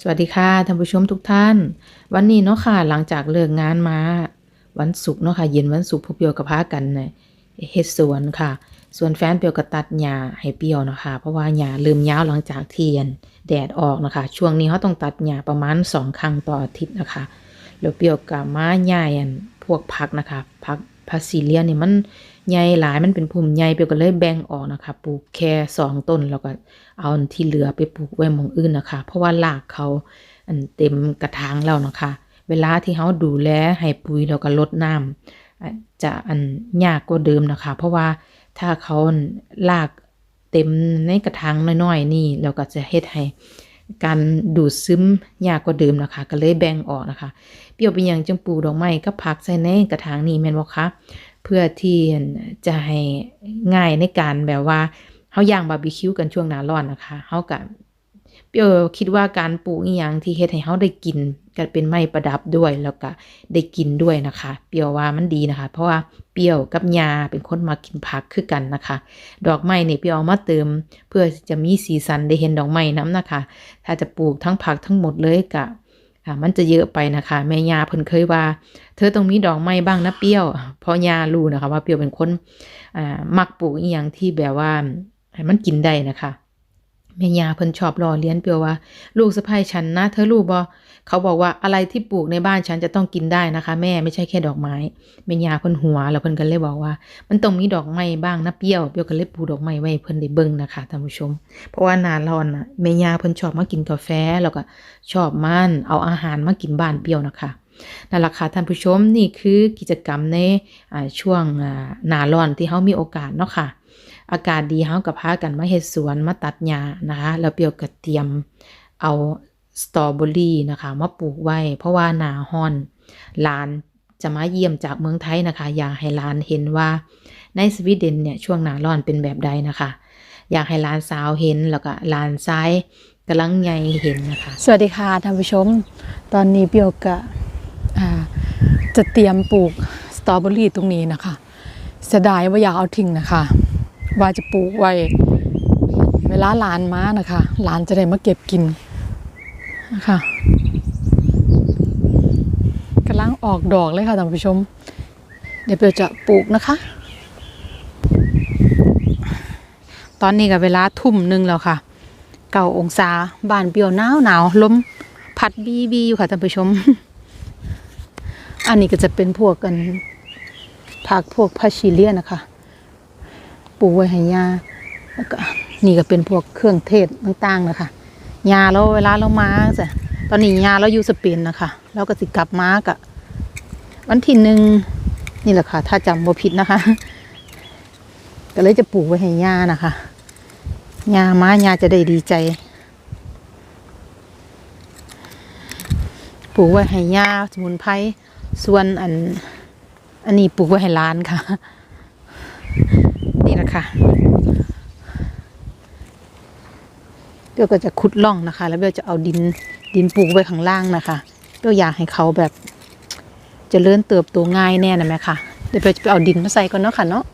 สวัสดีค่ะท่านผู้ชมทุกท่าน วันนี้เนาะค่ะหลังจากเลิกงานมา วันศุกร์เนาะค่ะเย็นวันศุกร์พวกเปียวกับพากันเนี่ยเฮ็ดสวนค่ะ ส่วนแฟนเปียวก็ตัดหญ้าให้เปียวเนาะค่ะเพราะว่าหญ้าเริ่มยาวหลังจากเทียนแดดออกนะคะ ช่วงนี้เขาต้องตัดหญ้าประมาณสองครั้งต่ออาทิตย์นะคะแล้วเปียวกับมาหญ้าอันพวกผักนะคะผัก พัสซีเลียเนี่ยมันใหญ่หลายมันเป็นพุ่มใหญ่เปียวก็เลยแบ่งออกนะคะ ปลูกแค่สองต้นแล้วก็เอาที่เหลือไปปลูกไว้มองอื่นนะคะ เพราะว่ารากเขาอันเต็มกระถางแล้วนะคะ เวลาที่เขาดูแลให้ปุ๋ยแล้วก็ลดน้ำอะจะอันยากกว่าเดิมนะคะ เพราะว่าถ้าเขาลากเต็มในกระถางน้อยๆนี่เราก็จะเฮ็ดให้ การดูดซึมยากกว่าเดิมนะคะ ก็เลยแบ่งออกนะคะ เปรี้ยวเป็นอย่างจังปลูกดอกไม้ก็พักใส่ในกระถางนี้แม่นบ่คะเพื่อที่จะให้ง่ายในการแบบว่าเฮาย่างบาร์บีคิวกันช่วงหน้าร้อนนะคะเฮาก็ เปียวคิดว่าการปลูกอีหยังที่เฮ็ดให้เฮาได้กินก็เป็นไม้ประดับด้วยแล้วก็ได้กินด้วยนะคะ เปียวว่ามันดีนะคะ เพราะว่าเปียวกับยาเป็นคนมากินผักคือกันนะคะ ดอกไม้นี่เปียวมาเติม เพื่อจะมีสีสันได้เห็นดอกไม้น้ำนะคะ ถ้าจะปลูกทั้งผักทั้งหมดเลยก็อ่ามันจะเยอะไปนะคะ แม่ยาเพิ่นเคยว่า เธอต้องมีดอกไม้บ้างนะเปรี้ยว เพราะยารู้นะคะ ว่าเปรี้ยวเป็นคนอ่ามักปลูกอีหยังที่แบบว่ามันกินได้นะคะ แม่ยาเพิ่นชอบล้อเลี้ยนเปียวว่า ลูกสะใภ้ฉันนะเธอรู้บ่เขาบอกว่าอะไรที่ปลูกในบ้านฉันจะต้องกินได้นะคะ แม่ไม่ใช่แค่ดอกไม้แม่ยาเพิ่นหัวแล้วเพิ่นก็เลยบอกว่า มันต้องมีดอกไม้บ้างนะเปี้ยวเปี้ยวก็เลยปลูกดอกไม้ไว้เพิ่นได้เบิ่งนะคะท่านผู้ชม เพราะว่าหนาร้อนน่ะแม่ยาเพิ่นชอบมากินกาแฟแล้วก็ชอบมันเอาอาหารมากินบ้านเปี้ยวนะคะนั่นล่ะค่ะท่านผู้ชมนี่คือกิจกรรมในช่วงอ่าหนาร้อนที่เฮามีโอกาสเนาะค่ะ อากาศดีเฮากับพากันมาเฮ็ดสวนมาตัดหญ้านะคะแล้วเปียวก็เตรียมเอาสตรอเบอรี่นะคะมาปลูกไว้ เพราะว่าหนาร้อนหลานจะมาเยี่ยมจากเมืองไทยนะคะ อยากให้หลานเห็นว่าในสวีเดนเนี่ยช่วงหนาร้อนเป็นแบบใดนะคะ อยากให้หลานสาวเห็นแล้วก็หลานซ้ายกำลังใหญ่เห็นนะคะ สวัสดีค่ะท่านผู้ชม ตอนนี้เปียวกะจะเตรียมปลูกสตรอเบอรี่ตรงนี้นะคะเสียดายว่าอยากเอาทิ้งนะคะ ว่าจะปลูกไว้ เวลาหลานมานะคะหลานจะได้มาเก็บกินนะคะกำลังออกดอกเลยค่ะท่านผู้ชม เดี๋ยวเปียจะปลูกนะคะ ตอนนี้ก็เวลาทุ่มหนึ่งแล้วค่ะ เก้าองศาบ้านเปรียวหนาวหนาวลมพัดบีบีอยู่ค่ะท่านผู้ชม อันนี้ก็จะเป็นพวกกันผักพวกพาชิเลียนะคะ ปลูกไว้ให้ยาแล้วก็นี่ก็เป็นพวกเครื่องเทศต่างๆนะคะยาแล้วเวลาเรามาจ้ะตอนนี้ยาเราอยู่สเปนนะคะแล้วก็สิกลับมากะวันที่หนึ่งนี่แหละค่ะ ถ้าจำบ่ผิดนะคะ ก็เลยจะปลูกไว้ให้ยานะคะยามายาจะได้ดีใจปลูกไว้ให้ยาสมุนไพรส่วนอัน อันนี้ปลูกไว้ให้ร้านค่ะ นี่แหละค่ะเดี๋ยก็จะขุดล่องนะคะ แล้วเดี๋ยจะเอาดินดินปลูกไว้ข้างล่างนะคะเดี๋ยอยากให้เขาแบบจะเลื่อนเติบโตง่ายแน่นะแม่ค่ะเดี๋ยวเดี๋ยจะไปเอาดินมาใส่ก่อนเนาะค่ะเนาะ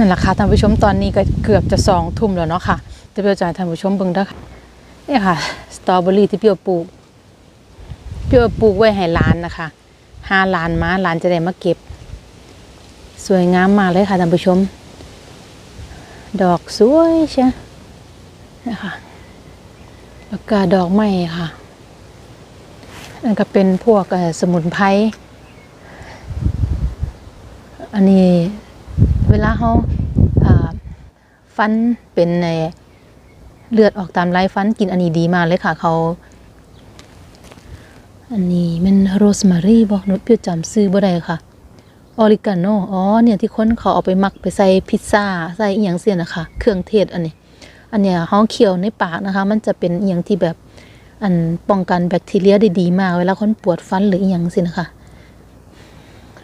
นั่นแหละค่ะท่านผู้ชมตอนนี้ก็เกือบจะสองทุ่มแล้วเนาะค่ะจะเปียวจะให้ท่านผู้ชมเบิ่งเด้อค่ะนี่ค่ะสตรอเบอรี่ที่เปียวปลูกเปียวปลูกไว้ให้หลานนะคะห้าหลานมาหลานจะได้มาเก็บ สวยงามมากเลยค่ะท่านผู้ชม ดอกสวยใช่นะคะแล้วก็ดอกไม้ค่ะนั่นก็เป็นพวกสมุนไพรอันนี้ เวลาเขาฟันเป็นในเลือดออกตามไรฟันกินอันนี้ดีมากเลยค่ะเขาอันนี้มันโรสแมรี่บอกนุชเพี่จำซื้อบ่ได้ค่ะออริกาโนอ๋อเนี่ยที่คนเขาเอาไปหมักไปใส่พิซซ่าใส่อีหยังเสียนะคะ เครื่องเทศอันนี้ อันเนี้ยเฮาเคี่ยวในปากนะคะ มันจะเป็นอีหยังที่แบบอันป้องกันแบคทีเรียได้ดีมาก เวลาคนปวดฟันหรืออีหยังสินะคะ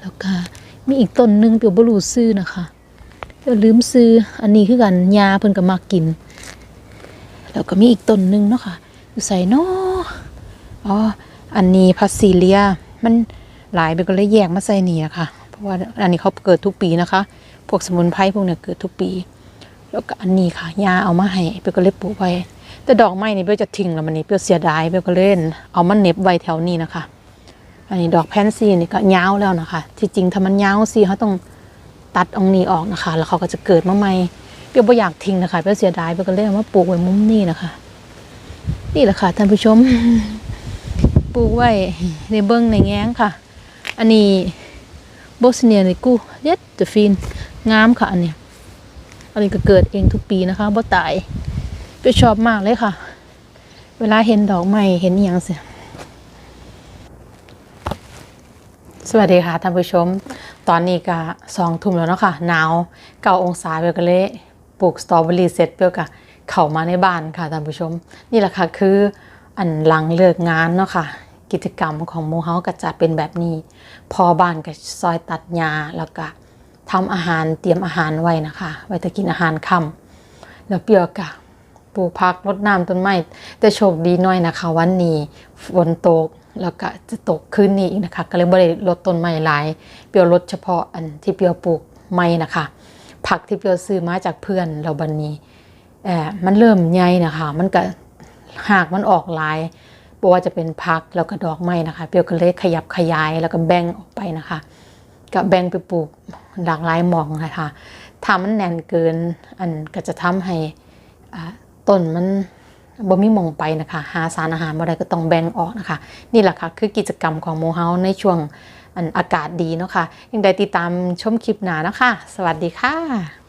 แล้วก็ มีอีกต้นหนึ่งเปียวบ่รู้ซื้อนะคะเปียวลืมซื้ออันนี้คือกันยาเพิ่นก็มักกิน แล้วก็มีอีกต้นหนึ่งเนาะค่ะอยู่ใส่เนาะอ๋ออันนี้พัสซีเลียมันหลายไปก็เลยแยกมาใส่นี่อะคะเพราะว่าอันนี้เขาเกิดทุกปีนะคะ พวกสมุนไพรพวกเนี้ยเกิดทุกปี แล้วก็อันนี้ค่ะยาเอามาให้เปยวก็เลยปลูกไว้แต่ดอกไม้นี่เปยวจะทิ้งแล้วมันนี่เปยวเสียดายเปยวก็เล่นเอามันเน็บไว้แถวนี้นะคะ อันนี้ดอกแพนซีนี่ก็ยาวแล้วนะคะ ที่จริงถ้ามันยาวสิเขาต้องตัดองนี้ออกนะคะ แล้วเขาก็จะเกิดมาใหม่เปยวบ่อยากทิ้งนะคะเปยวเสียดายเปยวก็เลยมาปลูกไว้มุมนี้นะคะ นี่แหละค่ะท่านผู้ชม ปลูกไว้ในเบิ้งในแง้งค่ะ อันนี้โบสเนียในกูเย็ดจะฟินงามค่ะอันนี้อันนี้ก็เกิดเองทุกปีนะคะบ่ตายไปชอบมากเลยค่ะ เวลาเห็นดอกไม้เห็นอย่างเสีย สวัสดีค่ะท่านผู้ชม ตอนนี้ก็สองทุ่มแล้วเนาะค่ะหนาวเก้าองศาเบลก็เลยปลูกสตรอเบอรี่เสร็จเบลก็เข้ามาในบ้านค่ะท่านผู้ชม นี่แหละค่ะคืออันหลังเลิกงานเนาะค่ะ กิจกรรมของหมูเฮาก็จะเป็นแบบนี้ พอบ้านก็ซอยตัดหญ้าแล้วก็ทำอาหารเตรียมอาหารไว้นะคะ ไว้จะกินอาหารค่ำแล้วเปียกะปลูกผักรดน้ำต้นไม้แต่โชคดีหน้อยนะคะ วันนี้ฝนตก แล้วก็จะตกคืนนี้อีกนะคะ ก็เลยบ่ได้ลดต้นไม้หลาย เปียวลดเฉพาะอันที่เปียวปลูกไม้นะคะ ผักที่เปียวซื้อมาจากเพื่อนเราบันนี้เออมันเริ่มใหญ่นะคะ มันก็หากมันออกหลายบ่ว่าจะเป็นผักแล้วก็ดอกไม้นะคะ เปียวก็เลยขยับขยายแล้วก็แบ่งออกไปนะคะก็แบ่งไปปลูกหลากหลายหมองนะคะถ้ามันแน่นเกินอันก็จะทำให้ต้นมัน บ่มีมองไปนะคะ หาสารอาหารอะไรก็ต้องแบ่งออกนะคะ นี่แหละค่ะ คือกิจกรรมของโมเฮาในช่วงอันอากาศดีเนาะค่ะยังได้ติดตามชมคลิปหนานะคะ สวัสดีค่ะ